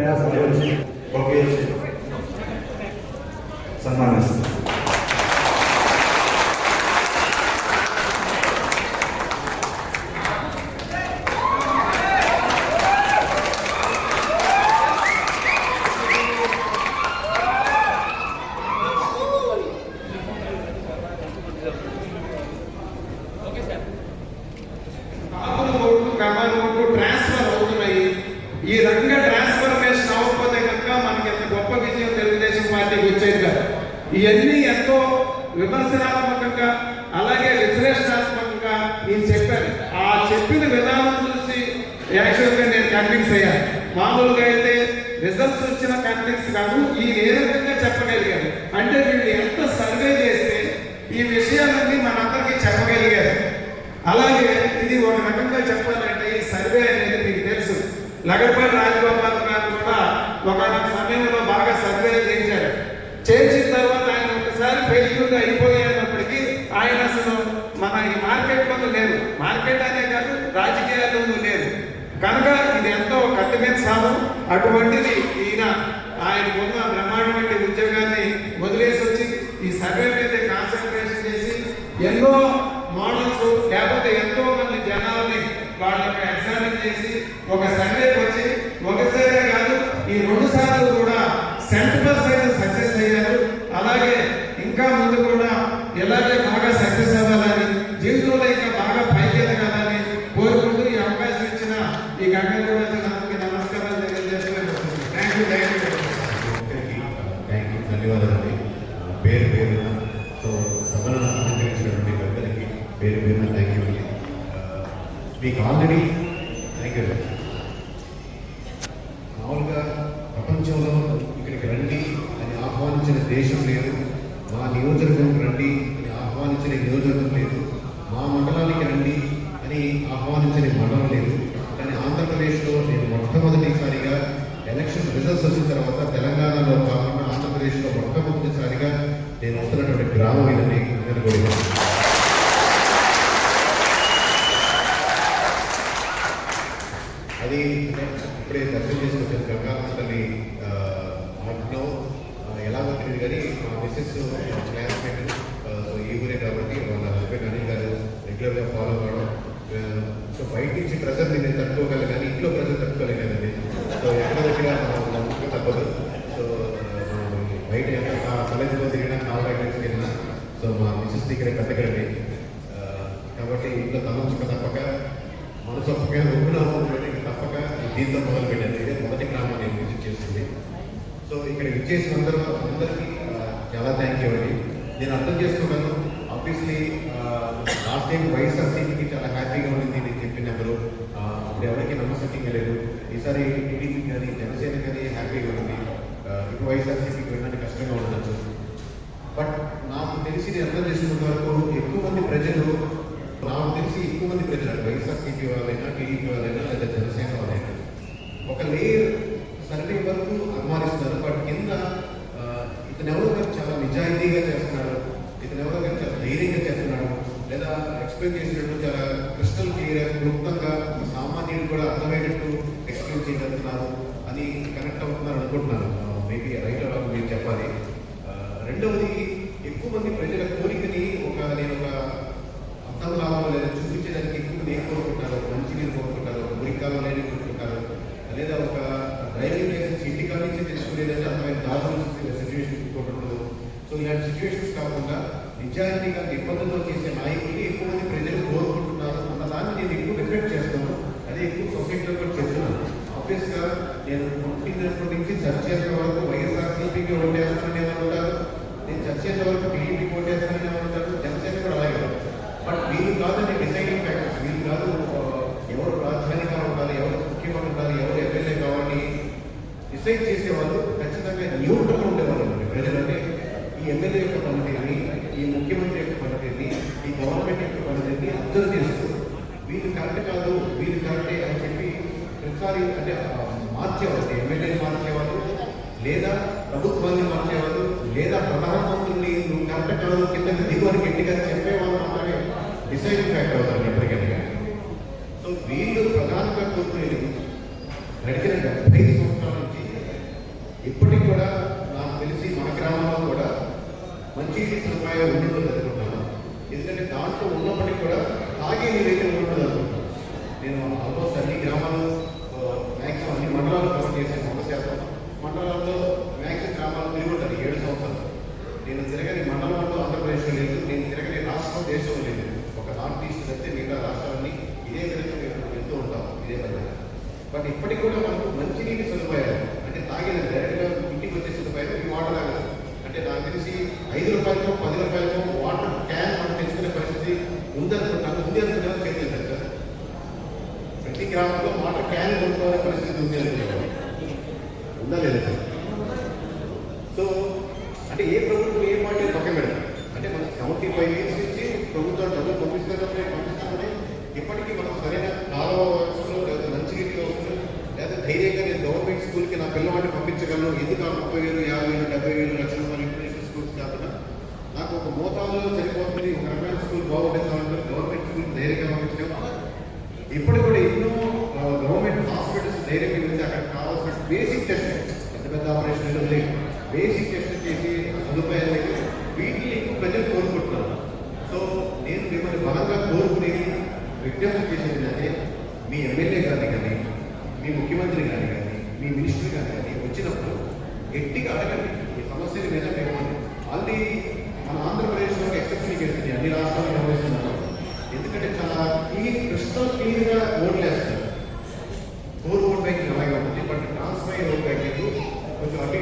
皆様よろご経営します。ఒక చెప్పాలంటే ఈ సర్వే అనేది మీకు తెలుసు. నగరపల్లి రాజగోపాల్ గారు కూడా ఒక సమయంలో బాగా సర్వే చేశారు. చేసిన తర్వాత ఆయన ఒకసారి ఫెయిల్యూర్ అయిపోయేటప్పటికీ ఆయన అసలు మన ఈ మార్కెట్లోనూ లేదు మార్కెట్ అనే కాదు రాజకీయాల్లోనూ లేదు కనుక ఇది ఎంతో కట్టుమైన సాధం అటువంటిది ఈయన ఆయనకున్న బ్రహ్మాండమైన ఉద్యోగాన్ని వదిలేసి వచ్చి ఈ సర్వే మీద కాన్సన్ట్రేషన్ చేసి ఎన్నో ఒక సండేకి వచ్చి ఒకసారి కాదు ఈ రెండు సార్లు కూడా సెంట్ పర్సెంట్ సక్సెస్ అయ్యారు. అలాగే ఇంకా ముందు కూడా ఇలాగే బాగా సక్సెస్ అవ్వాలని జీవితంలో ఇంకా బాగా పైకి ఎదగాలని కోరుకుంటూ ఈ అవకాశం ఇచ్చిన ఈ గంగగూడ అందరికీ నమస్కారాలు తెలియజేస్తున్నాను. Thank you thank you thank you ధన్యవాదాలండి. పేరు పేరున సో సభను అలంకరించినటువంటి పెద్దలకి పేరు పేరున థ్యాంక్ యూ మీకు ఆల్రెడీ థ్యాంక్ యూ మామూలుగా ప్రపంచంలో ఇక్కడికి రండి అని ఆహ్వానించిన దేశం లేదు మా నియోజకవర్గం రండి అని ఆహ్వానించిన నియోజకవర్గం లేదు మా మండలానికి రండి అని ఆహ్వానించిన మండలం లేదు కానీ ఆంధ్రప్రదేశ్లో నేను మొట్టమొదటిసారిగా ఎలక్షన్ రిజల్ట్స్ వచ్చిన తర్వాత తెలంగాణలో కాకుండా ఆంధ్రప్రదేశ్లో మొట్టమొదటిసారిగా నేను వస్తున్నటువంటి గ్రామం ఇదని నేను కోరుకుంటున్నాను అది ఇప్పుడే దర్శనం చేసుకొచ్చాను కనుక తల్లి ఆజ్ఞో ఎలాగో తెలియదు కానీ మా మిస్సెస్ క్లాస్మేట్ సో ఈ ఊరే కాబట్టి వాళ్ళ హస్బెండ్ అనిల్ గారు రెగ్యులర్గా ఫాలో కావడం సో బయట నుంచి ప్రెజర్ నేను తట్టుకోగలను కానీ ఇంట్లో ప్రెజర్ తట్టుకోలేనండి సో ఎక్కడ దగ్గర నమ్మకం తప్పదు సో బయట ఎంత కాలేజీలో తిరిగినా కావాలి వెళ్ళినా సో మా మిస్సెస్ దగ్గర కట్టగలండి కాబట్టి ఇంట్లో తలంచుక తప్పక మనసు ఒప్పగా ఒప్పున తప్పక దీంతో మొదలు పెట్టాను ఇదే మొదటి గ్రామం నేను విజిట్ చేసింది. సో ఇక్కడ విచ్చేసిన అందరూ అందరికీ చాలా థ్యాంక్ యూ అండి. నేను అర్థం చేసుకున్నాను. ఆబ్వియస్లీ లాస్ట్ టైం వైఎస్ఆర్సీపీకి చాలా హ్యాపీగా ఉండింది నేను చెప్పినప్పుడు. ఆ, అప్పుడు ఎవరికి నమ్మసక్యంగా లేదు. ఈసారి టీడీపీ కానీ జనసేన కానీ హ్యాపీగా ఉంది ఆ, ఇప్పుడు వైఎస్ఆర్సీపీకి వెళ్ళడానికి కష్టంగా ఉండొచ్చు. బట్ నాకు తెలిసి నేను అర్థం చేసుకున్న వరకు ఎక్కువ మంది ప్రజలు నాకు తెలిసి ఎక్కువ మంది ప్రజలు వైఎస్ఆర్ వైఎస్ఆర్సీపీ వాళ్ళైనా టీడీపీ వాళ్ళైనా లేదా జనసేన వాళ్ళైనా ఒక లేయర్ సర్వే వరకు అనుమానిస్తున్నారు బట్ కింద ఆ, ఇతను ఎవరో గారు చాలా నిజాయితీగా చేస్తున్నాడు ఇతను ఎవరో గారు చాలా ధైర్యంగా చేస్తున్నాడు లేదా ఎక్స్ప్లెయిన్ చేసినట్టు చాలా క్రిస్టల్ క్లియర్ క్లుప్తంగా సామాన్యుడు కూడా అర్థమయ్యేటట్టు ఎక్స్ప్లెయిన్ చేయగలుగుతున్నారు. అని కనెక్ట్ అవుతున్నారు అనుకుంటున్నాను. మేబీ రైట్ అలా మీరు చెప్పాలి. Uh, రెండవది ఎక్కువ మంది ప్రజల కోరికని ఒక నేను ఒక అర్థం లాభం లేదా చూపించడానికి ఎక్కువ మంది ఏం కోరుకుంటారు? ఒక మంచి నీరు కోరుకుంటారు? ఒక మురికి కావాలని కోరుకుంటారు? లేదా ఒక డ్రైవింగ్ లైసెన్స్ ఇంటికా నుంచి తెచ్చుకునేదని అర్థమైన దాదాపు సిచ్యువేషన్ కోరుకుంటారు సో ఇలాంటి సిచ్యువేషన్స్ కాకుండా నిజాయితీగా నిబంధనలు చేసే నాయకుడిని ఎక్కువ మంది ప్రజలు కోరుకుంటున్నారు అన్న దాన్ని నేను ఎక్కువ రిఫ్లెక్ట్ చేస్తాను. అదే ఎక్కువ సొసైటీలో కూడా చెప్తున్నాను ఆబ్వియస్గా నేను పుట్టినప్పటి నుంచి చర్చేంత వరకు వైఎస్ఆర్సీపీకి ఓటేస్తానని ఏమనుకుంటారు నేను చర్చేంత వరకు టీడీపీకి ఓటేస్తానని ఏమనుకుంటారు జనసేన కూడా అలాగే బట్ వీళ్ళు కాదు డిసైడింగ్ ఫ్యాక్టర్స్ వీళ్ళు కాదు ఆ, ఎవరు రాజధానిగా ఉండాలి ఎవరు ఎమ్మెల్యే కావాలి. డిసైడ్ చేసేవాళ్ళు ఖచ్చితంగా న్యూట్రల్ ఉండేవాళ్ళు అండి ప్రజలు ఈ ఎమ్మెల్యే యొక్క పనితీరుని ఈ ముఖ్యమంత్రి యొక్క పద్ధతిని ఈ గవర్నమెంట్ యొక్క పద్ధతిని అబ్జర్వ్ చేస్తూ వీళ్ళు కరెక్ట్ కాదు వీళ్ళు కరెక్టే అని చెప్పి ప్రతిసారి అంటే మార్చేవాళ్ళు ఎమ్మెల్యేని మార్చేవాళ్ళు లేదా ప్రభుత్వాన్ని మార్చేవాళ్ళు లేదా ప్రధానమంత్రిని నువ్వు కరెక్ట్ కాదు కింద దిగువని గట్టిగా చెప్పేవాళ్ళు మాత్రమే డిసైడింగ్ ఫ్యాక్టర్ అవుతారు ఎప్పటికైనా సో వీళ్ళు ప్రధానంగా కోరుకునేది గడిచిన డెబ్బై సంవత్సరాల నుంచి ఇప్పటికి కూడా నాకు తెలిసి మన గ్రామంలో కూడా మంచి సదుపాయాలు ఉంటుంది అనుకుంటున్నాను ఎందుకంటే దాంట్లో ఉన్నప్పటికీ కూడా తాగే నీరైతే ఉంటుంది అనుకుంటున్నాను నేను ఆల్మోస్ట్ అన్ని గ్రామాలు మ్యాక్సిమం అన్ని మండలాలు కవర్ చేశాను ఒక శాతం. మండలాల్లో మ్యాక్సిమం గ్రామాలు తిరిగి ఉంటాను ఏడు సంవత్సరాలు. నేను తిరగని మండలంలో ఆంధ్రప్రదేశ్లో లేదు నేను తిరగని రాష్ట్రం దేశంలో లేదు. ఒక నార్త్ ఈస్ట్ అయితే మిగతా రాష్ట్రాలన్నీ ఇదే విధంగా మేము వెళ్తూ ఉంటాం ఇదే విధంగా బట్ ఇప్పటికి కూడా మనకు మంచినీటి సదుపాయాలు అంటే తాగిన డైరెక్ట్గా ఇంటికి వచ్చే సదుపాయాలు ఈ వాటర్ తాగదు అంటే నాకు తెలిసి ఐదు రూపాయలకో పది రూపాయలకో వాటర్ క్యాన్ మనం తెచ్చుకునే పరిస్థితి ఉందనుకుంటాను ఉంది అనుకుంటాను చెప్పలేదు సార్ ప్రతి గ్రామంలో వాటర్ క్యాన్ కొనుక్కునే పరిస్థితి ఉంది అనుకుంటాను ఉందా లేదా సార్ సో అంటే ఏ ప్రభుత్వం ఏ పార్టీ పక్కన పెడతారు అంటే మన సెవెంటీ ఫైవ్ ఇయర్స్ నుంచి ప్రభుత్వం డబ్బులు పంపిస్తారని పంపిస్తామని ఇప్పటికీ మనం సరైన కాలువ వ్యవస్థలో లేదా మంచినీటి వ్యవస్థలో లేదా ధైర్యంగా నేను గవర్నమెంట్ స్కూల్కి నా పిల్లవాడిని పంపించగలను ఎందుకు ఆ ముప్పై వేలు యాభై వేలు డెబ్బై వేలు లక్షల రూపాయలు ఇంటర్నేషనల్ స్కూల్స్ కాకుండా నాకు ఒక మోతాదులో సరిపోతుంది ఒక రకమైన స్కూల్ బాగుంటుంది కాబట్టి గవర్నమెంట్ స్కూల్ ధైర్యంగా పంపించడం ఇప్పుడు కూడా ఎన్నో ఆ, గవర్నమెంట్ హాస్పిటల్స్ ధైర్యంగా వెళ్తే అక్కడ కావాల్సిన బేసిక్ టెస్ట్ పెద్ద పెద్ద ఆపరేషన్లు లేవు బేసిక్ టెస్ట్ చేసి సదుపాయాలు లేవు వీటిని ఎక్కువ ప్రజలు కోరుకుంటున్నారు సో నేను మిమ్మల్ని బలంగా కోరుకునేది విజ్ఞప్తి చేసేది అంటే మీ ఎమ్మెల్యే గారిని కానీ మీ ముఖ్యమంత్రి గారిని కానీ మీ మినిస్టర్ గారిని కానీ వచ్చినప్పుడు గట్టిగా అడగండి. ఈ సమస్యల మీద మేము ఆల్రెడీ మన ఆంధ్రప్రదేశ్లో ఒక ఎక్సెప్షన్ చేస్తుంది అన్ని రాష్ట్రాలు నిర్వహిస్తున్నారు. ఎందుకంటే చాలా క్లీన్ క్రిస్టల్ క్లీన్గా ఓట్లు వేస్తారు ఫోర్ ఓట్ బ్యాంకింగ్ అలాగే ఉంటుంది? బట్ ట్రాన్స్ఫర్ ఓట్ బ్యాంకింగ్ కొంచెం అటు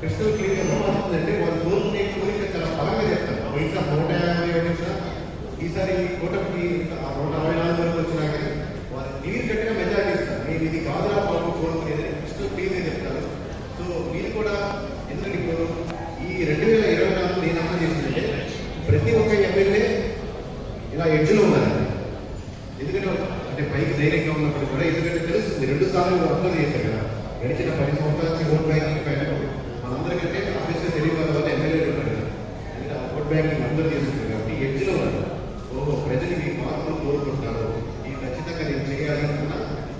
క్రిస్టల్ క్లీన్గా గా బాగుంటుందంటే వాళ్ళు కోరుకునే కోరిక చాలా బలంగా చెప్తారు ఇంకా నూట యాభై ఒకటి వచ్చినా ఈసారి కూటమికి నూట అరవై నాలుగు వరకు వచ్చినా కానీ వారు క్లియర్ కట్గా మెజారిటీ ఇస్తారు. నేను ఇది కాదురా బాబు కోరుకునేది ఫస్ట్ క్లీన్గా చెప్తారు. సో మీరు కూడా ఎందుకంటే ఇప్పుడు ఈ రెండు వేల ఇరవై నాలుగు నేను అమలు చేసిందంటే ప్రతి ఒక్క ఎమ్మెల్యే ఇలా ఎడ్జ్లో ఉన్నారండి ఎందుకంటే అంటే పైకి ధైర్యంగా ఉన్నప్పుడు కూడా ఎందుకంటే తెలుస్తుంది రెండు సార్లు అర్థం చేశారు కదా. గడిచిన పది సంవత్సరాలకి ఓట్ బ్యాంకింగ్ పైన మనందరికంటే ఆఫీస్లో తెలియని వల్ల ఎమ్మెల్యేలు ఉన్నారు కదా. ఓట్ బ్యాంకింగ్ అందరూ తీసుకున్నారు కాబట్టి ఎడ్జ్లో ఉన్నారు ఓహో ప్రజలు ఈ మార్పులు కోరుకుంటున్నారు ఈ ఖచ్చితంగా నేను చేయాలి అనుకున్న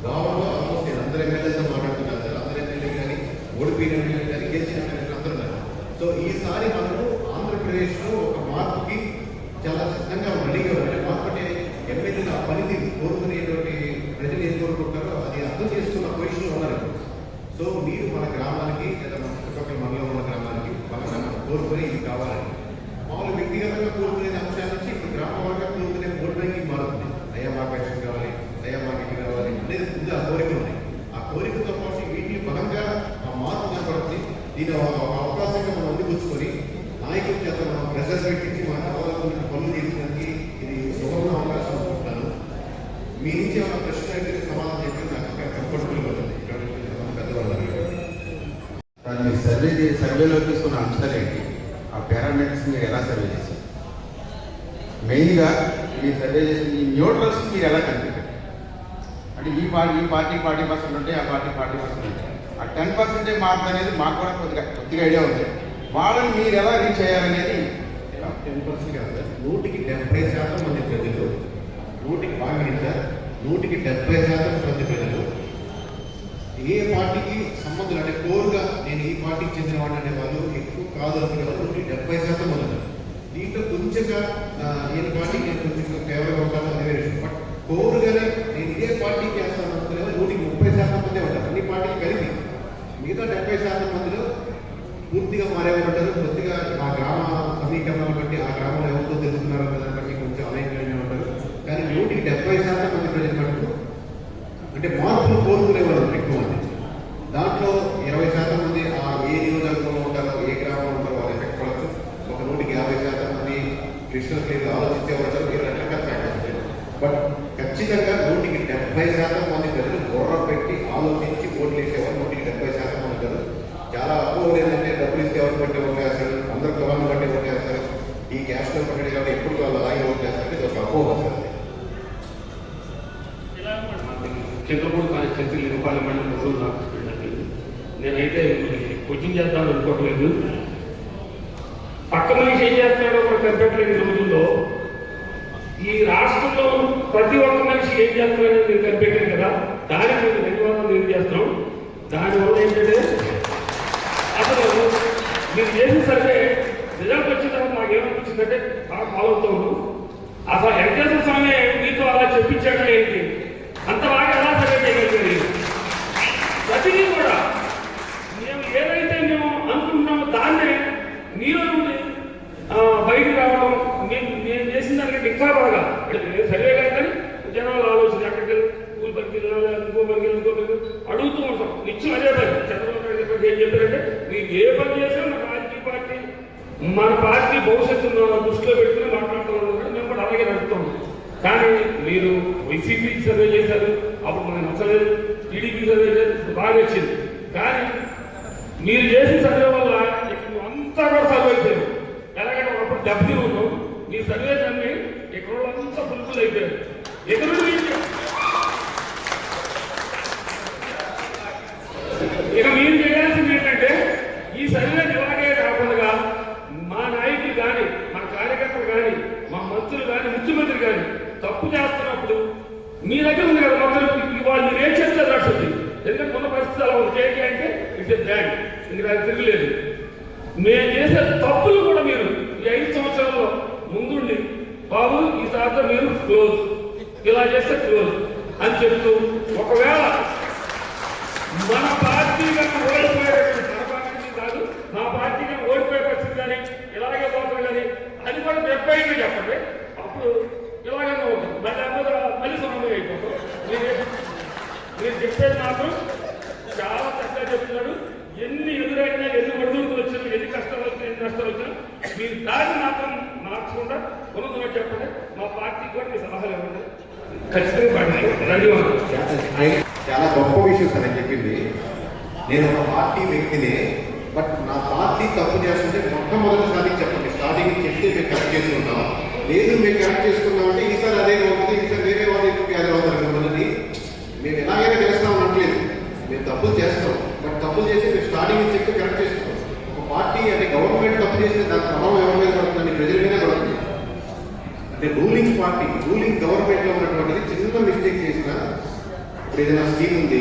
భావంలో ఆల్మోస్ట్ నేను అందరు ఎమ్మెల్యేలతో మాట్లాడుతున్నాను సార్ అందరు ఎమ్మెల్యేలు కానీ ఓడిపోయిన ఎమ్మెల్యేలు కానీ గెలిచిన ఎమ్మెల్యేలు అందరూ ఉన్నారు సో ఈసారి మనము ఆంధ్రప్రదేశ్లో ఒక మార్పుకి చాలా సిద్ధంగా రెడీగా ఉంటే మార్పు అంటే ఎమ్మెల్యేల పనితీరు కోరుకునేటువంటి ప్రజలు ఏం కోరుకుంటారో అది అర్థం చేసుకున్న పొజిషన్లో ఉన్నారు సో మీరు మన గ్రామానికి లేదా మన చుట్టుపక్కల మనలో ఉన్న గ్రామానికి మన గ్రామం కోరుకునే ఇది కావాలని మామూలు వ్యక్తిగతంగా కోరుకునే అంశాల నుంచి ఇప్పుడు గ్రామ వారిగా కోరుకునే ఓట్ బ్యాంకింగ్ మారుతుంది అయ్యా మాకు యాక్షన్ కావాలి అయ్యా మాకు ఇది కావాలి అనేది ముందు ఆ కోరికలు ఉన్నాయి ఆ కోరికతో పాటు వీటిని బలంగా ఆ మార్పు ఇది ఒక అవకాశంగా మనం అందిపుచ్చుకొని నాయకుల చేత మనం ప్రెజర్ పెట్టించి మన కావాలనుకున్న పనులు చేయడానికి ఇది సువర్ణ అవకాశం అనుకుంటున్నాను మీ నుంచి ఏమైనా ప్రశ్న అయితే సమాధానం చెప్పి నాకు ఇంకా కంఫర్టబుల్గా ఉంటుంది. ఇక్కడ పెద్దవాళ్ళు దాన్ని సర్వే చే- సర్వేలో తీసుకున్న అంశాలు ఏంటి? ఆ పారామీటర్స్ మీరు ఎలా సర్వే చేశారు? మెయిన్గా మీరు సర్వే చేసిన ఈ న్యూట్రల్స్ మీరు ఎలా కనిపెట్టారు? అంటే ఈ పార్టీ ఈ పార్టీ పార్టీ పర్సెంట్ ఉంటే ఆ పార్టీ పార్టీ పర్సెంట్ ఉంటాయి. టెన్ పర్సెంటే మార్పు అనేది మాకు కూడా కొద్దిగా కొద్దిగా ఐడియా ఉంది. వాళ్ళని మీరు ఎలా రీచ్ చేయాలనేది టెన్ పర్సెంట్ కాదు సార్. నూటికి డెబ్బై శాతం మంది ప్రజలు. నూటికి బాగా సార్. నూటికి డెబ్బై శాతం మంది ప్రజలు. ఏ పార్టీకి సంబంధం అంటే కోరుగా నేను ఈ పార్టీకి చెందిన వాడిని అనే వాళ్ళు ఎక్కువ కాదు అనుకునే వాళ్ళు నూటికి డెబ్బై శాతం మంది దీంట్లో కొంచెంగా నేను పార్టీకి నేను కొంచెం ఫేవర్గా ఉంటాను అనే విషయం. బట్ కోరుగానే నేను ఇదే పార్టీకి వేస్తాను అనుకునే వాళ్ళు నూటికి ముప్పై శాతం మందే ఉంటారు అన్ని పార్టీలు కలిపి మిగతా డెబ్బై శాతం మందిలో పూర్తిగా ఉంటారు కొద్దిగా ఆ గ్రామ సమీకరణాలు బట్టి ఆ గ్రామంలో ఎవరితో తెలుస్తున్నారు దాన్ని బట్టి కొంచెం అలైన్మెంట్ ఉంటారు. కానీ నూటికి డెబ్బై శాతం మంది ప్రజలు మటుకు అంటే మార్పులు కోరుకునేవారు ఎక్కువ మంది దాంట్లో ఇరవై శాతం మంది ఆ ఏ నియోజకవర్గంలో ఉంటారో ఏ గ్రామంలో ఉంటారో వాళ్ళు ఎఫెక్ట్ పడచ్చు ఒక నూటికి యాభై శాతం మంది కృష్ణ స్టేట్ ఆలోచించేవారు ఉంటారు ఈ రకరకాల ఫ్యాక్టర్స్ ఉంటాయి. బట్ ఖచ్చితంగా నూటికి డెబ్బై శాతం మంది ప్రజలు గౌరవ పెట్టి ఆలోచించి ఓట్లు వేసేవారు నూటికి డెబ్బై శాతం మంది చాలా అపోహలు ఏంటంటే డబ్బులు ఇస్తే ఎవరు బట్టి ఓటేస్తారు అందరు కులాన్ని బట్టి ఓటేస్తారు ఈ క్యాస్ట్లో పట్టడం కాబట్టి ఎప్పుడు వాళ్ళు అలాగే ఓటేస్తారు ఇది ఒక అపోహ. సార్ చంద్రపూడి కాన్స్టిట్యూన్సీ ఇరుపాల మండలం ముసలు రాకపోయిందండి నేనైతే కోచింగ్ చేద్దాం అనుకోవట్లేదు. పక్క మనిషి ఏం చేస్తున్నాడో కూడా కనిపెట్టలేని రోజుల్లో ఈ రాష్ట్రంలో ప్రతి ఒక్క మనిషి ఏం చేస్తున్నాడో నేను కనిపెట్టాను కదా. దానికి మీకు ధన్యవాదాలు తెలియజేస్తున్నాం. దానివల్ల ఏంటంటే అసలు మీరు చేసిన సర్వే రిజల్ట్ వచ్చిన తర్వాత నాకు ఏమనిపించిందంటే బాగా ఫాలో అవుతాము అసలు వెంకటేశ్వర స్వామి మీతో అలా చెప్పించాడు ఏంటి? అంత బాగా ఎలా సర్వే చేయగలిగారు? ప్రతిదీ కూడా మేము ఏదైతే మేము అనుకుంటున్నామో దాన్నే మీరు నుండి బయటికి రావడం మేము మేము చేసిన దానికంటే ఇంకా బాగా. అంటే సర్వే కాదు కానీ జనాలు ఆలోచన ఎక్కడికి వెళ్ళి స్కూల్ పనికి వెళ్ళాలి ఇంకో పనికి ఇంకో పనికి అడుగుతూ ఉంటాం. నిత్యం అదే పని. చంద్రబాబు నాయుడు ఏం చెప్పారంటే మీరు ఏ పని చేసినా మన పార్టీ భవిష్యత్తును దృష్టిలో పెట్టుకుని మాట్లాడుతున్నాం మేము కూడా అలాగే నడుపుతాం కానీ మీరు వైసీపీ సర్వే చేశారు అప్పుడు మనకు నచ్చలేదు. టీడీపీ సర్వే చేశారు బాగా వచ్చింది. కానీ మీరు చేసిన సర్వే వల్ల ఇక్కడ అంతా కూడా సర్వే అయిపోయారు ఎలాగంటే ఒకప్పుడు దెబ్బతి ఉన్నాం మీ సర్వే దాన్ని ఇక్కడ అంతా ఫుల్ఫుల్ అయిపోయారు ఎక్కడ ఇక మీరు చేయాల్సింది ఏంటంటే ఈ సర్వే ఇలాగే కాకుండా మా నాయకులు కానీ మా కార్యకర్తలు కానీ మా మంత్రులు కానీ ముఖ్యమంత్రి కానీ తప్పు చేస్తున్నప్పుడు మీ దగ్గర ఉంది కదా మొత్తం వాళ్ళు మీరు ఏం చెప్తే రాసింది ఎందుకంటే ఉన్న పరిస్థితి అలా ఉంది. కేకే అంటే ఇట్స్ బ్యాండ్ ఇంకా అది తిరగలేదు. మేము చేసే తప్పులు కూడా మీరు ఈ ఐదు సంవత్సరాల్లో ముందుండి బాబు ఈ తర్వాత మీరు క్లోజ్ ఇలా చేస్తే క్లోజ్ అని చెప్తూ ఒకవేళ మన పార్టీ కన్నా ఓడిపోయేటటువంటి మన పార్టీ కాదు నా పార్టీ కన్నా ఓడిపోయే పరిస్థితి కానీ ఇలాగే పోతుంది కానీ అది కూడా డెబ్బై చెప్పండి. అప్పుడు ఇలాగనే ఉంటుంది మళ్ళీ అందరూ మళ్ళీ సమన్వయం అయిపోతాం మీరు చెప్పేది మాత్రం చాలా చక్కగా చెప్తున్నాడు. ఎన్ని ఎదురైనా ఎన్ని ఒడిదుడుకులు వచ్చినా ఎన్ని కష్టాలు వచ్చినా ఎన్ని నష్టాలు వచ్చినా మీరు దాన్ని మాత్రం మార్చకుండా కొనుగోలు చెప్పండి మా పార్టీకి కూడా మీ సలహాలు ఇవ్వండి. ఖచ్చితంగా చాలా గొప్ప విషయం సార్ అని చెప్పింది. నేను ఒక పార్టీ వ్యక్తిని బట్ నా పార్టీ తప్పు చేస్తుంటే మొట్టమొదటిసారి చెప్పండి. స్టార్టింగ్ చెప్తే మేము కరెక్ట్ చేసుకుంటాం లేదు మేము కరెక్ట్ చేసుకున్నాం అంటే ఈసారి అదే అవుతుంది ఈసారి వేరే వాళ్ళు ఎక్కువ అది అవుతారు మిమ్మల్ని మేము ఎలాగైనా చేస్తాం అనట్లేదు. మేము తప్పులు చేస్తాం. బట్ తప్పులు చేసి మేము స్టార్టింగ్ చెప్తే కరెక్ట్ చేసుకుంటాం ఒక పార్టీ అంటే గవర్నమెంట్ తప్పు చేస్తే దాని ప్రభావం ఎవరి మీద పడుతుందని ప్రజల మీద పడుతుంది. అంటే రూలింగ్ పార్టీ రూలింగ్ గవర్నమెంట్లో ఉన్నటువంటిది చిన్న మిస్టేక్ చేసిన ఇప్పుడు ఏదైనా స్కీమ్ ఉంది.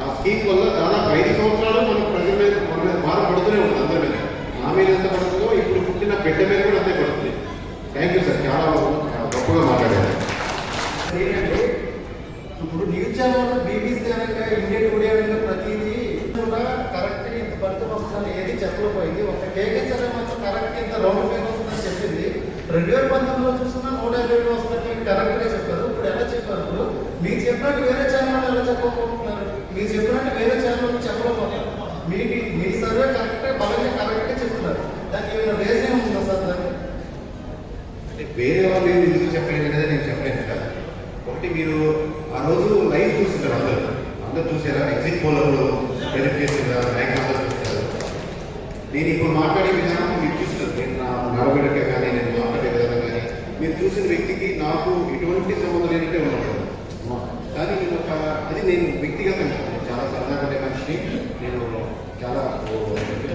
ఆ స్కీమ్ వల్ల దాదాపు ఐదు సంవత్సరాలు మనం ప్రజల మీద మన మీద భారం పడుతూనే ఉంది అందరి మీద. నా మీద ఎంత పడుతుందో ఇప్పుడు పుట్టిన బిడ్డ మీద కూడా అంతే పడుతుంది. చాలా గొప్పగా మాట్లాడారు ఏంటంటే ఇప్పుడు న్యూస్ ఛానల్ బీబీసీ అనగా ఇండియన్ టుడే అనగా ప్రతిదీ కూడా కరెక్ట్ ఇంత భర్త వస్తుందని ఏది చెప్పలేకపోయింది ఒక కేకేసీ మాత్రం కరెక్ట్ ఇంత రెండు వేలు వస్తుందని చెప్పింది రెండు వేల పంతొమ్మిదిలో చూస్తున్నా నూట యాభై వేలు వస్తుందని కరెక్ట్గా చెప్పారు ఇప్పుడు ఎలా చెప్పారు ఇప్పుడు మీరు చెప్పినట్టు వేరే ఛానల్ ఎలా చెప్పకపోతున్నారు మీరు చెప్పినట్టు వేరే ఛానల్ చెప్పలేకపోతున్నారు మీ మీ సర్వే కరెక్ట్ బలంగా కరెక్ట్గా చెప్తున్నారు దానికి ఏమైనా రీజన్ ఉందా సార్ దానికి అంటే వేరే వాళ్ళు ఎందుకు చెప్పలేదు అనేది నేను చెప్పలేను కదా. ఒకటి మీరు ఆ రోజు లైవ్ చూస్తున్నారు అందరూ. అందరూ చూసారా? ఎగ్జిట్ పోల్ అప్పుడు వెరిఫై చేసారా ర్యాంక్ అందరూ చూసారు? నేను ఇప్పుడు మాట్లాడే విధానం మీరు చూస్తున్నారు. నేను నా నడవడిక కానీ నేను మాట్లాడే విధానం కానీ మీరు చూసిన వ్యక్తికి నాకు ఎటువంటి సంబంధం లేనట్టే ఉన్నాడు కానీ నేను ఒక అది నేను వ్యక్తిగతంగా చాలా సరదాగా ఉండే మనిషిని. నేను చాలా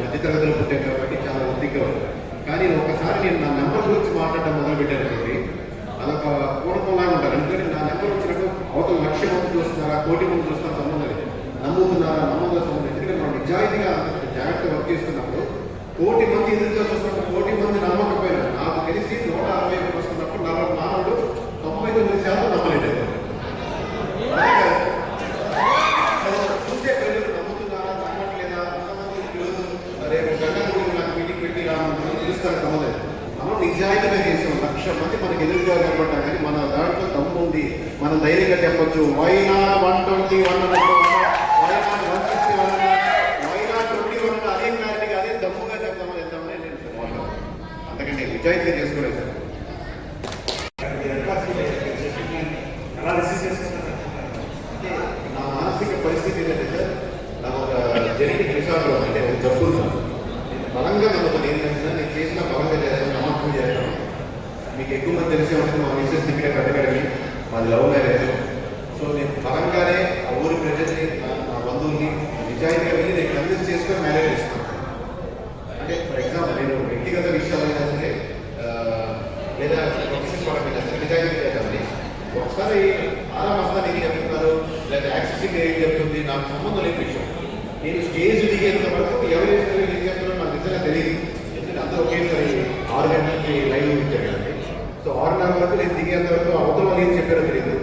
మధ్యతరగతిలో పుట్టాను కాబట్టి చాలా ఒత్తిగా ఉంటాను కానీ నేను ఒకసారి నేను నా నెంబర్ గురించి మాట్లాడడం మొదలు పెట్టాను అదొక పూర్వకంలాగా ఉంటారు. ఎందుకంటే నా నెంబర్ వచ్చినప్పుడు అవతల లక్ష మంది చూస్తున్నారా కోటి మంది చూస్తున్నారా సంబంధం లేదు. నమ్ముతున్నారా నమ్మదా సంబంధం ఎందుకంటే మనం నిజాయితీగా జాగ్రత్త వర్క్ చేస్తున్నప్పుడు కోటి మంది ఎదురు చూస్తున్నప్పుడు కోటి మంది నమ్మకపోయినా నాకు తెలిసి నూట అరవై ఒకటి వస్తున్నప్పుడు నలభై మానవుడు తొంభై తొమ్మిది శాతం నమ్మలేదు చూసే ప్రజలు నమ్ముతున్నారా నమ్మట్లేదా కొంతమంది ఈరోజు రేపు గంగగుడి నాకు మీటింగ్ పెట్టి రామని పిలుస్తారు నమ్మలేదు మనం నిజాయితీగా చేసాం లక్ష మంది మనకు ఎదురుగా కనపడ్డా కానీ మన దాంట్లో దమ్ము ఉంది. మనం ధైర్యంగా చెప్పచ్చు. వైనా వన్ ట్వంటీ వన్ వైనా అదే దమ్ముగా చెప్తామని చెప్తామని నేను అంతకంటే నిజాయితీగా చేసుకోలేదు. సార్ అంటే నా మానసిక పరిస్థితి ఏంటంటే సార్ నాకు ఒక జెనెటిక్ డిసార్డర్ అంటే ఒక జబ్బు ఉన్నాను నేను బలంగా నమ్ముతాను ఏంటంటే నేను చేసిన బలంగా చేస్తాను నమ్మకం చేస్తాను మీకు ఎక్కువ మంది తెలిసే ఉంటుంది మా మిస్సెస్ దగ్గర కట్టగడని మాది లవ్ మ్యారేజ్ సో నేను బలంగానే ఆ ఊరి ప్రజల్ని నా- నా బంధువుల్ని నిజాయితీగా వెళ్ళి నేను కన్విన్స్ చేసుకొని మ్యారేజ్ చేసుకున్నాను అంటే ఫర్ ఎగ్జాంపుల్ నేను వ్యక్తిగత విషయాలైనా సరే ఆ, లేదా ప్రొఫెషన్ పరంగా సరే నిజాయితీ చేద్దామని ఒకసారి ఆరాం వస్తాను ఏం చెప్తున్నారు లేదా యాక్సెసింగ్ ఏం చెప్తుంది నాకు సంబంధం లేని విషయం నేను స్టేజ్ దిగేంత వరకు ఎవరు వేస్తారు ఏం చెప్తారో నాకు నిజంగా తెలియదు ఎందుకంటే అందరూ ఒకేసారి ఆరు గంటలకి లైవ్ ఇచ్చారు కదండి సో ఆరున్నర వరకు నేను దిగేంత వరకు అవతల వాళ్ళు ఏం చెప్పారో తెలియదు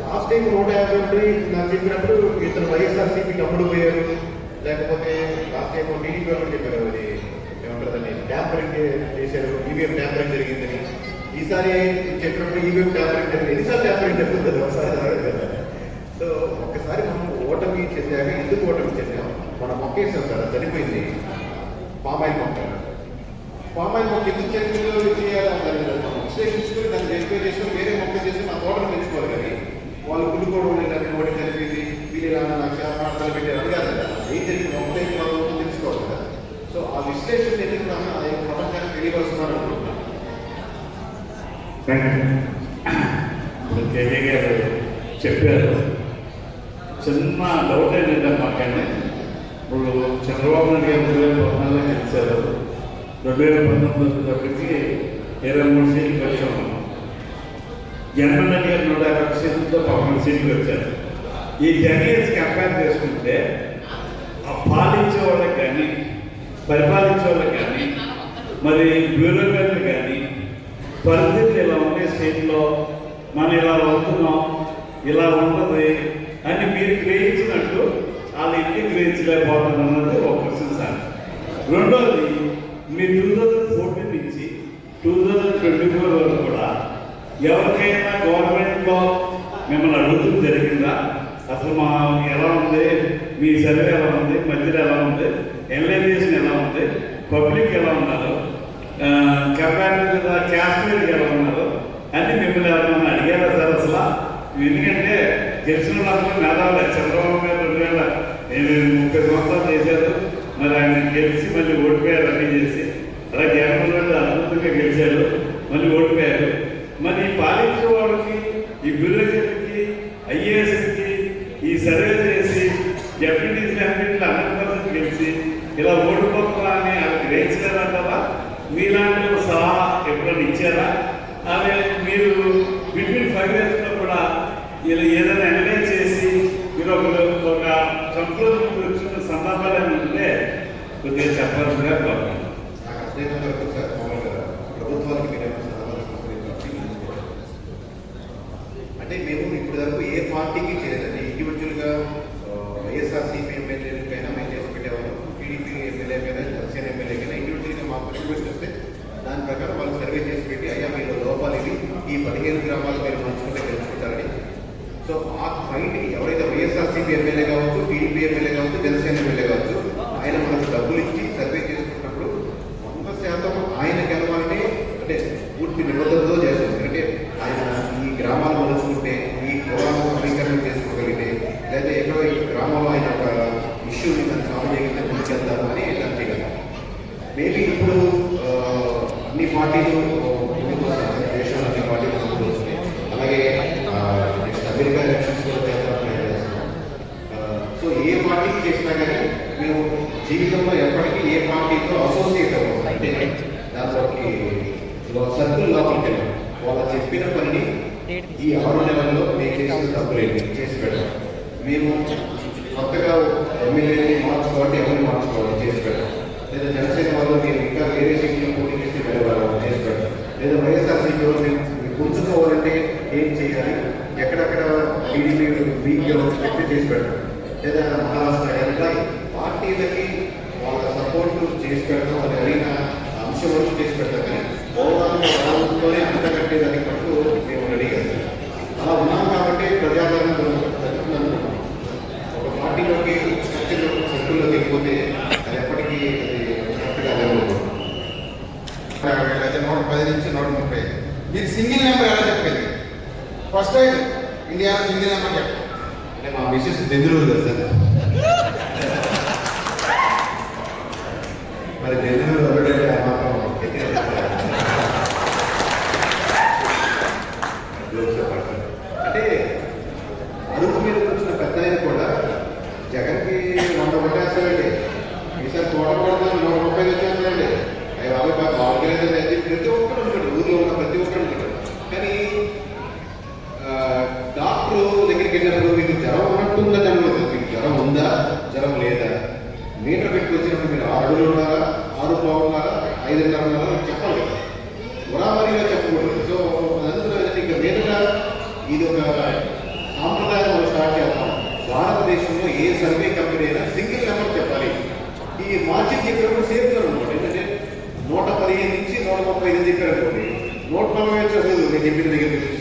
లాస్ట్ టైం నూట యాభై ఉండి నాకు చెప్పినప్పుడు ఇతను వైఎస్ఆర్సీపీకి అప్పుడు పోయారు. లేకపోతే లాస్ట్ టైం టీడీపీ వాళ్ళు చెప్పారు అది ఏమంటారు దాన్ని ట్యాంపరింగ్ చేశారు ఈవీఎం ట్యాంపరింగ్ జరిగిందని. ఈసారి చెప్పినప్పుడు ఈవీఎం ట్యాంపరింగ్ జరిగింది. ఎన్నిసార్లు ట్యాంపరింగ్ జరుగుతుంది ఒకసారి జరగదు సో ఒకసారి మనం ఓటమి చెందాక ఎందుకు ఓటమి చెందాం? మనం మొక్కేసాం సార్ చనిపోయింది. పామాయిల్ మొక్క. పామాయిల్ మొక్క ఎందుకు చనిపోయిందో విశ్లేషించుకుని దాన్ని వెరిఫై చేసుకుని వేరే మొక్క చేసి మా తోటను పెంచుకోవాలి కానీ వాళ్ళు కుళ్ళుకోవడం లేదు ఓడి చనిపోయింది వీళ్ళు ఇలా నాకు ప్రాంతాలు పెట్టారు అది కాదు కదా ఏం జరిగింది మొక్క ఏం వాళ్ళు తెలుసుకోవాలి కదా. సో ఆ విశ్లేషణ ఎందుకు ఆ యొక్క ప్రపంచానికి తెలియవలసినారు అనుకుంటున్నాను. ఇప్పుడు కేకే గారు చెప్పారు. చిన్న డౌట్ ఏంటంటే మాకండి ఇప్పుడు చంద్రబాబు నాయుడు గారు రెండు వేల పద్నాలుగులో గెలిచారు. రెండు వేల పంతొమ్మిది వచ్చేటప్పటికి ఇరవై మూడు సీట్లు వచ్చాము జగన్ గారు నూట యాభై సీట్లతో పదకొండు సీట్లు వచ్చారు. ఈ టెన్ ఇయర్స్ కంపేర్ చేసుకుంటే ఆ పాలించే వాళ్ళకి కానీ పరిపాలించే వాళ్ళకి కానీ మరి బ్యూరోక్రాట్లు కానీ పరిస్థితులు ఇలా ఉన్నాయి స్టేట్లో మనం ఇలా ఉంటున్నాం ఇలా ఉంటుంది అని మీరు గ్రహించినట్టు వాళ్ళు ఎన్ని గ్రహించలేకపోతున్నారు అన్నది ఒక క్వశ్చన్ సార్. రెండోది మీ two thousand fourteen two thousand twenty four వరకు కూడా ఎవరికైనా గవర్నమెంట్లో మిమ్మల్ని అడుగుతుంది జరిగిందా? అసలు మా ఎలా ఉంది? మీ సర్వే ఎలా ఉంది? మధ్యలో ఎలా ఉంది? ఎన్లైజేషన్ ఎలా ఉంది? పబ్లిక్ ఎలా ఉన్నారు? కంపారిటివ్ క్యాస్ట్మేట్ ఎలా ఉన్నారు? అని మిమ్మల్ని ఎవరైనా అడిగారా సార్ అసలు? ఎందుకంటే తెలిసిన వాళ్ళకి మేధావులే చంద్రబాబు గారు రెండు వేల ముప్పై సంవత్సరాలు చేశారు. మరి ఆయన గెలిచి మళ్ళీ ఓడిపోయారు అన్నీ చేసి. అలా జగన్ రెడ్డి గెలిచారు మళ్ళీ ఓడిపోయారు. మరి పాలించే వాళ్ళకి ఈ బ్యూరోక్రట్కి ఐఏఎస్కి ఈ సర్వే చేసి డెప్యూటీ అన్నింటిలో హండ్రెడ్ పర్సెంట్ గెలిచి ఇలా ఓడిపోతున్నా అని అది గ్రహించలేదంటారా మీలాంటి ఒక సలహా ఎప్పుడైనా ఇచ్చారా? అదే మీరు బిట్వీన్ ఫైవ్ ఇయర్స్లో కూడా ఇలా ఏదైనా అనలైజ్ చేసి మీరు ఒక ఒక కంక్లూజన్ వచ్చిన సందర్భాలు ఏమైనా ఉంటే కొద్దిగా చెప్పాల్సిందిగా కోరుతున్నాను నాకు అర్థమైనంత వరకు సార్ మామూలుగా ప్రభుత్వానికి మీరు ఏమైనా సలహాలు సంప్రదించాలి అంటే మేము ఇప్పటి వరకు ఏ పార్టీకి చేయలేదండి ఇండివిజువల్గా వైఎస్ఆర్సీపీ ఎమ్మెల్యేలకైనా మేము చేసి పెట్టేవాళ్ళం టీడీపీ ఎమ్మెల్యేకైనా జనసేన ఎమ్మెల్యేకైనా ఇండివిజువల్గా మాకు రిక్వెస్ట్ వస్తే దాని ప్రకారం వాళ్ళు సర్వే చేసి పెట్టి అయ్యా మీరు లోపాలు ఇవి ఈ పదిహేను గ్రామాలు మీరు మంచుకుంటే గెలుచుకుంటారని సో ఆ ఫైట్ ఎవరైతే వైఎస్ఆర్సీపీ ఎమ్మెల్యే కావచ్చు టీడీపీ ఎమ్మెల్యే కావచ్చు జనసేన ఎమ్మెల్యే కావచ్చు ఆయన మనకు డబ్బులు ఇచ్చి సర్వే చేసుకున్నప్పుడు వంద శాతం ఆయన గెలవాలని అంటే పూర్తి నిబద్ధతతో చేస్తాం ఎందుకంటే ఆయన ఈ గ్రామాలు మలుచుకుంటే ఈ కులాలను సమీకరణ చేసుకోగలిగితే లేదా ఎక్కడో ఈ గ్రామంలో ఆయన ఒక ఇష్యూని దాన్ని సాల్వ్ చేయగలిగితే ముందుకెళ్తారు అని అంతేగాదు మేబీ ఇప్పుడు అన్ని పార్టీలు దేశంలో అన్ని పార్టీలు ముందుకు అలాగే నెక్స్ట్ అమెరికా ఎలక్షన్స్ కూడా చేస్తున్నాం. సో ఏ పార్టీకి చేసినా కానీ మేము జీవితంలో ఎప్పటికీ ఏ పార్టీతో అసోసియేట్ అవ్వం అంటే దాంట్లోకి సర్కిల్ లోపలికి వెళ్ళాం వాళ్ళు చెప్పిన పనిని ఈ ఆరు నెలల్లో మేము చేసిన తప్పులేదు చేసి పెడతాం. మేము కొత్తగా ఎమ్మెల్యేని మార్చుకోవాలి ఎవరిని మార్చుకోవాలి? చేసి లేదా జనసేన వాళ్ళు మీరు ఇంకా వేరే సీట్లో పోటీ చేసి వెళ్ళేవారు చేసి పెట్టాం లేదా వైఎస్ఆర్సీపీలో మేము ఉంచుకోవాలంటే ఏం చేయాలి? ఎక్కడెక్కడ టీడీపీ వీక్గా పెట్టి చేసి పెట్టాం లేదా మహారాష్ట్ర ఇట్లా పార్టీలకి వాళ్ళ సపోర్ట్ చేసి పెట్టడం అది అడిగిన అంశం వరకు చేసి పెడతాం. కానీ ఓవరాల్ అంతగా అంతకట్టేదానికి మటుకు మేము రెడీ కాదు అలా ఉన్నాం కాబట్టి ప్రజాదరణ తగ్గుతుంది అనుకుంటున్నాం ఒక పార్టీలోకి స్ట్రక్చర్ సర్కిల్లోకి వెళ్ళిపోతే అది ఎప్పటికీ అది కరెక్ట్గా అవ్వదు అయితే నూట పది నుంచి నూట ముప్పై మీరు సింగిల్ నెంబర్ ఎలా చెప్పేది first time India single number చెప్పండి అంటే మా మిసెస్ బెంగళూరు కదా సార్ ఆర్గనైజర్ అయితే ప్రతి ఒక్కరు ఉంటాడు ఊర్లో ఉన్న ప్రతి ఒక్కరు ఉంటాడు కానీ ఆ, డాక్టర్ దగ్గరికి వెళ్ళినప్పుడు మీకు జ్వరం ఉన్నట్టుందా అనలేదు మీకు జ్వరం ఉందా? జ్వరం లేదా? మీటర్ పెట్టి వచ్చినప్పుడు మీరు ఆరు అడుగులు ఉన్నారా? ఆరు ఉన్నారా? ఐదున్నర ఉన్నారా? అని చెప్పాలి కదా ఉరామరిగా చెప్పకూడదు. సో అందులో ఇంకా మీదుగా ఇది ఒక సాంప్రదాయం స్టార్ట్ చేద్దాం. భారతదేశంలో ఏ సర్వే కంపెనీ అయినా సింగిల్ నెంబర్ చెప్పాలి. ఈ మార్చి చెప్పినప్పుడు సేఫ్ అనుకోండి ఎందుకంటే నూట పదిహేను నుంచి నూట ముప్పై ఐదు చెప్పారు అనుకోండి. నూట నలభై వచ్చి అసలు నేను చెప్పిన దగ్గర నుంచి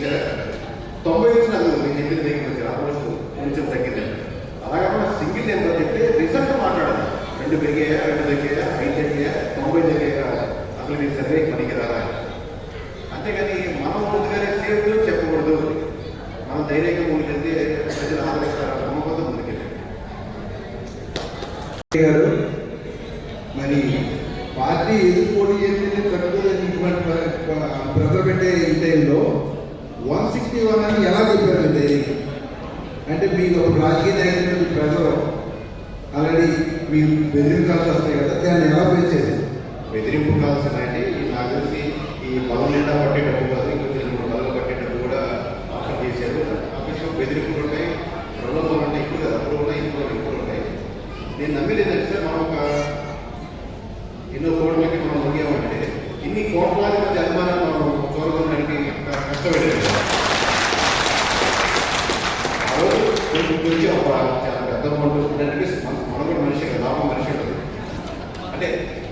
తొంభై వచ్చిన అసలు నేను చెప్పిన దగ్గర నుంచి. ఆల్మోస్ట్ కొంచెం తగ్గింది అలాగే మనం సింగిల్ ఎంత చెప్తే రిజల్ట్ మాట్లాడాలి రెండు పెరిగాయా రెండు తగ్గాయా ఐదు తగ్గాయా తొంభై తగ్గాయా అసలు మీ సర్వే పనికి రారా అంతేగాని మనం ముందుగానే సేఫ్ చెప్పకూడదు మనం ధైర్యంగా ముందుకెళ్తే ప్రజలు ఆదరిస్తారు నమ్మకంతో ముందుకెళ్ళి గారు మరి పార్టీ ఎందుకు పోటీ చేసింది తక్కువ ప్రజలు పెట్టే ఈ టైంలో వన్ సిక్స్టీ వన్ అని ఎలా చెప్పారు మీరు ధైర్యంగా అంటే మీకు ఒక రాజకీయ నాయకుడు ప్రజలు ఆల్రెడీ మీరు బెదిరించాల్సి వస్తాయి కదా దాన్ని ఎలా ఫేస్ బెదిరింపు కావాల్సిన అంటే నాకు తెలిసి ఈ పొలం నిండా పట్టేటప్పుడు కాదు ఇంకొంచెం రెండు మూడు పొలాలు పట్టేటప్పుడు కూడా ఆఫర్ చేశారు ఆఫీస్లో బెదిరింపులు ఉంటాయి ప్రలోభాలు ఉంటాయి ఇప్పుడు కదా అప్పుడు ఉన్నాయి ఇప్పుడు ఇప్పుడు ఉంటాయి నేను నమ్మేది ఏంటంటే సార్ మనం ఒక ఎన్నో కోట్లకి మనం మునిగామంటే ఇన్ని కోట్లాది మంది అభిమానాలు మనం చూరగొనడానికి కష్టపడేది ఆ రోజు నేను గురించి ఒక చాలా పెద్ద అమౌంట్ అనిపిస్తుంది కూడా మనిషి కదా లాభం మనిషి కదా. అంటే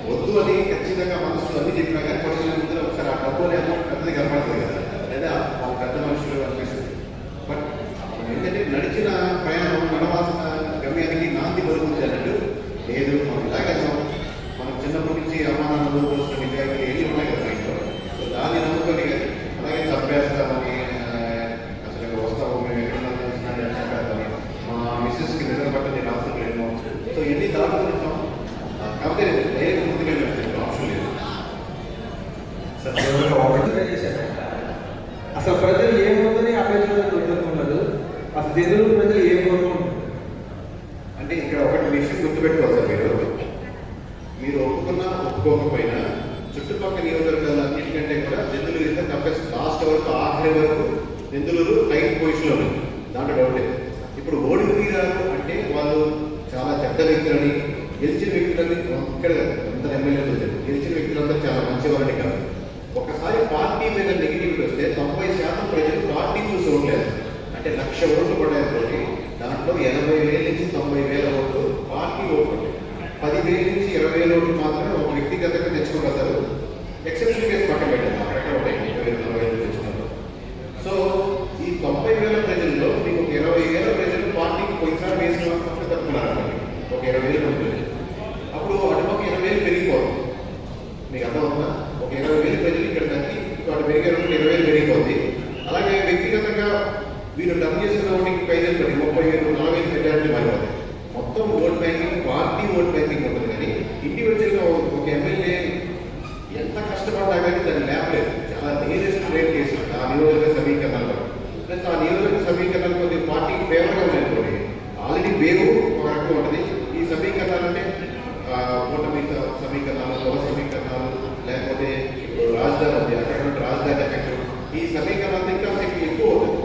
వద్దు అని ఖచ్చితంగా మనసు అన్ని చెప్పినా కానీ పడుకునే ముందర ఒకసారి ఆ డబ్బు అనే అమౌంట్ పెద్దది కనపడుతుంది కదా. లేదా ఒక పెద్ద మనుషులు అనిపిస్తుంది. బట్ మనం ఏంటంటే నడిచిన ప్రయాణం నడవాల్సిన గమ్యానికి నాంది పలుకుతుంది అన్నట్టు లేదు. మనం ఇలాగే మనం చిన్నప్పటి నుంచి అమ్మానాన్న పోసిన విద్యార్థులు ఎన్ని ఉన్నాయి కదా మైండ్లో సో దాన్ని నమ్ముకొని అలాగే చంపేస్తామని ఆ, అసలు ఇక్కడ వస్తాము మేము ఎక్కడ చూసినా చంపేస్తామని మా మిస్సెస్కి నిద్ర పట్టని రాత్రులు ఎన్నో సో ఎన్ని దాటుతుంటాం కాకపోతే డైరెక్ట్ ముందుకెళ్ళి ఆప్షన్ లేదు అసలు ప్రజలు ఏమవుతుంది అభ్యర్థులు అసలు తెలుగు ప్రజలు ఏం కోరుకుంటున్నారు అంటే ఇక్కడ ఒకటి విషయం గుర్తుపెట్టుకోవాలి సార్ మీరు మీరు ఒప్పుకున్నా ఒప్పుకోకపోయినా చుట్టుపక్కల నియోజకవర్గాలన్నింటికంటే కూడా దెందులూరు ఇస్తే కంపెస్ లాస్ట్ వరకు ఆఖరి వరకు దెందులూరు టైట్ పొజిషన్లో ఉంది. దాంట్లో డౌట్ లేదు. ఇప్పుడు ఓడిపోయారు అంటే వాళ్ళు చాలా చెడ్డ వ్యక్తులని గెలిచిన వ్యక్తులని ఇక్కడ అందరు ఎమ్మెల్యేలు గెలిచిన వ్యక్తులందరూ చాలా మంచివారని కాదు. ఒకసారి పార్టీ మీద నెగిటివిటీ వస్తే తొంభై శాతం ప్రజలు పార్టీ చూసి ఓట్లేదు అంటే లక్ష ఓట్లు పడాయనుకోండి దాంట్లో ఎనభై వేల నుంచి తొంభై వేల ఓట్లు పార్టీ ఓట్లు పది వేల నుంచి ఇరవై వేల ఓట్లు మాత్రమే ఒక వ్యక్తిగతంగా తెచ్చుకోగలుగుతారు ఎక్సెప్షన్ కేసు పక్కన పెట్టారు అక్కడక్కడ ఉన్నాయి ముప్పై వేలు నలభై వేలు తెచ్చుకున్నారు సో ఈ తొంభై వేల ప్రజల్లో మీకు ఒక ఇరవై వేల ప్రజలు పార్టీకి పోయినసారి వేసిన వాళ్ళు తప్పుకున్నారు ఒక ఇరవై వేలు ఉంటుంది అప్పుడు అటుపక్క ఇరవై వేలు పెరిగిపోతుంది మీకు అర్థమవుతుందా ఒక ఇరవై వేలు ప్రజలు ఇక్కడ తగ్గి వాడు పెరిగారు ఇరవై వేలు పెరిగిపోతుంది అలాగే వ్యక్తిగతంగా వీరు డబ్బు చేసుకున్న ఓటికి పైసలు పడి ముప్పై వేలు నలభై వేలు పెట్టారంటే మారిపోతుంది మొత్తం vote banking party vote banking ఉంటుంది కానీ ఇండివిజువల్గా ఒక ఎమ్మెల్యే ఎంత కష్టపడ్డా కానీ దాన్ని లేపలేదు చాలా నియరెస్ట్ రేట్ చేసి ఆ నియోజక సమీకరణలో ప్లస్ ఆ నియోజక సమీకరణలు కొద్దిగా పార్టీకి ఫేవర్గా ఉన్నాయనుకోండి ఆల్రెడీ వేవ్ ఒక రకంగా ఉంటుంది ఈ సమీకరణాలు అంటే ఆ, కూటమి స- సమీకరణాలు కుల సమీకరణాలు లేకపోతే ఇప్పుడు రాజధాని ఉంది అక్కడ ఉన్న రాజధాని ఎఫెక్ట్ ఈ సమీకరణాలు ఇంకా శక్తి ఎక్కువ ఉంటుంది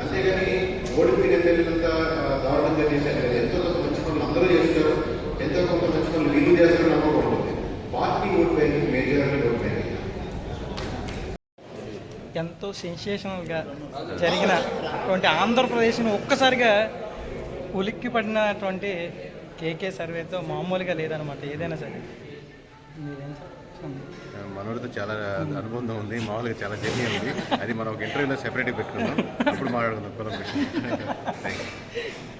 అంతేగాని ఓడిపోయిన ఎమ్మెల్యేలంతా ఆ, దారుణంగా చేశారు కదా ఎంతో కొంత మంచి పనులు అందరూ చేస్తారు ఎంతో కొంత మంచి పనులు వీళ్ళు చేస్తారు నమ్మకం ఉంటుంది party vote banking major vote banking ఎంతో సెన్సేషనల్గా జరిగిన అటువంటి ఆంధ్రప్రదేశ్ను ఒక్కసారిగా ఉలిక్కి పడినటువంటి కేకే సర్వేతో మామూలుగా లేదనమాట ఏదైనా సరే? మనోడితో చాలా అనుబంధం ఉంది. మామూలుగా చాలా జర్నీ ఉంది. అది మనం ఒక ఇంటర్వ్యూలో సెపరేట్గా పెట్టుకున్నాం. అప్పుడు మాట్లాడుకుందాం.